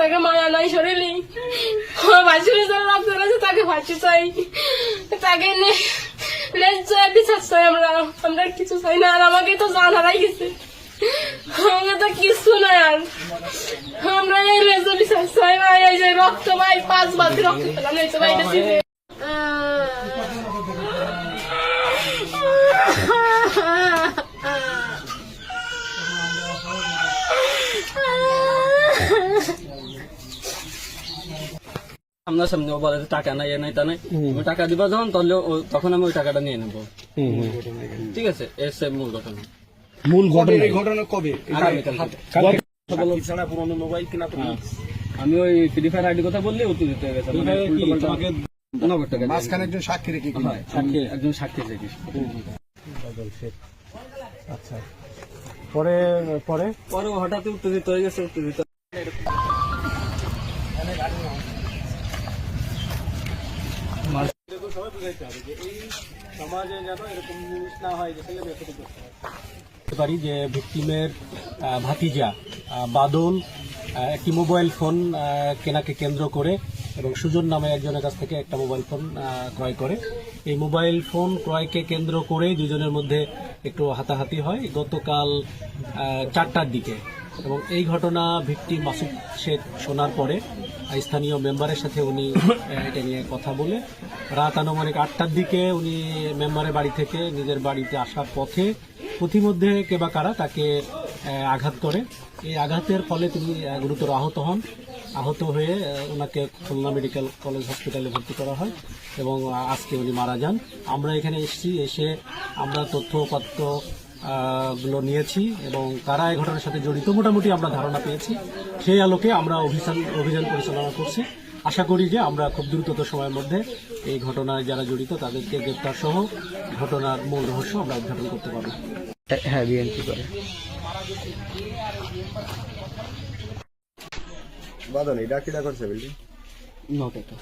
তাকে মায়া নাই, শরীরে আমার ভাসি যারা রক্ত রয়েছে তাকে ভাসি চাই। তাকে লেজ বিচার চাই আমরা আমরা কিছু চাই না, আর আমাকে তো জান হারাই গেছে। আমাকে তো কিছু না আর। আমরা এই লেজে বিশ্বাস চাই, ভাই, এই যে রক্ত, ভাই, পাঁচ বালতি রক্ত পেলাম এই তো ভাইটা আপনার সামনে ও বলে টাকা নাই এ নাই তা নাই। আমি টাকা দিবা যখন তাহলে তখন আমি ওই টাকাটা নিয়ে নেব। ঠিক আছে? এর সে মূল ঘটনা। মূল ঘটনা এই ঘটনা কবে? আগামীকাল পুরনো মোবাইল কিনা হ্যাঁ। আমি ওই ফ্রি ফায়ার আইডি কথা বললে উত্তর দিতে হয়ে গেছে মানে দিয়ে। মাঝখানে একজন সাক্ষী রেখে সাক্ষী একজন সাক্ষী রেখেছি আচ্ছা। পরে পরে? পরে হঠাৎ উত্তেজিত হয়ে গেছে উত্তেজিত যে পারি যে ভিকটিমের ভাতিজা বাদল একটি মোবাইল ফোন কেনাকে কেন্দ্র করে এবং সুজন নামে একজনের কাছ থেকে একটা মোবাইল ফোন ক্রয় করে। এই মোবাইল ফোন ক্রয়কে কেন্দ্র করে দুজনের মধ্যে একটু হাতাহাতি হয়। গতকাল চারটার দিকে এবং এই ঘটনা ভিত্তি মাসুদ শেখ শোনার পরে স্থানীয় মেম্বারের সাথে উনি এটা নিয়ে কথা বলে রাত আনুমানিক আটটার দিকে উনি মেম্বারের বাড়ি থেকে নিজের বাড়িতে আসার পথে পথিমধ্যে কে বা কারা তাকে আঘাত করে। এই আঘাতের ফলে তিনি গুরুতর আহত হন। আহত হয়ে ওনাকে খুলনা মেডিকেল কলেজ হসপিটালে ভর্তি করা হয় এবং আজকে উনি মারা যান। আমরা এখানে এসেছি এসে আমরা আহ, গুলো নিয়েছি এবং কারা এই ঘটনার সাথে জড়িত। মোটামুটি আমরা ধারণা পেয়েছি। সেই আলোকে আমরা অভিযান অভিযান পরিচালনা করছি। আশা করি যে আমরা খুব দ্রুততর সময়ের মধ্যে এই ঘটনায় যারা জড়িত তাদেরকে গ্রেপ্তার সহ ঘটনার মূল রহস্য আমরা উদ্ঘাটন করতে পারব। হ্যাঁ বিএনপি করে। বাদন এটা কিনা করছে বললি নটাকা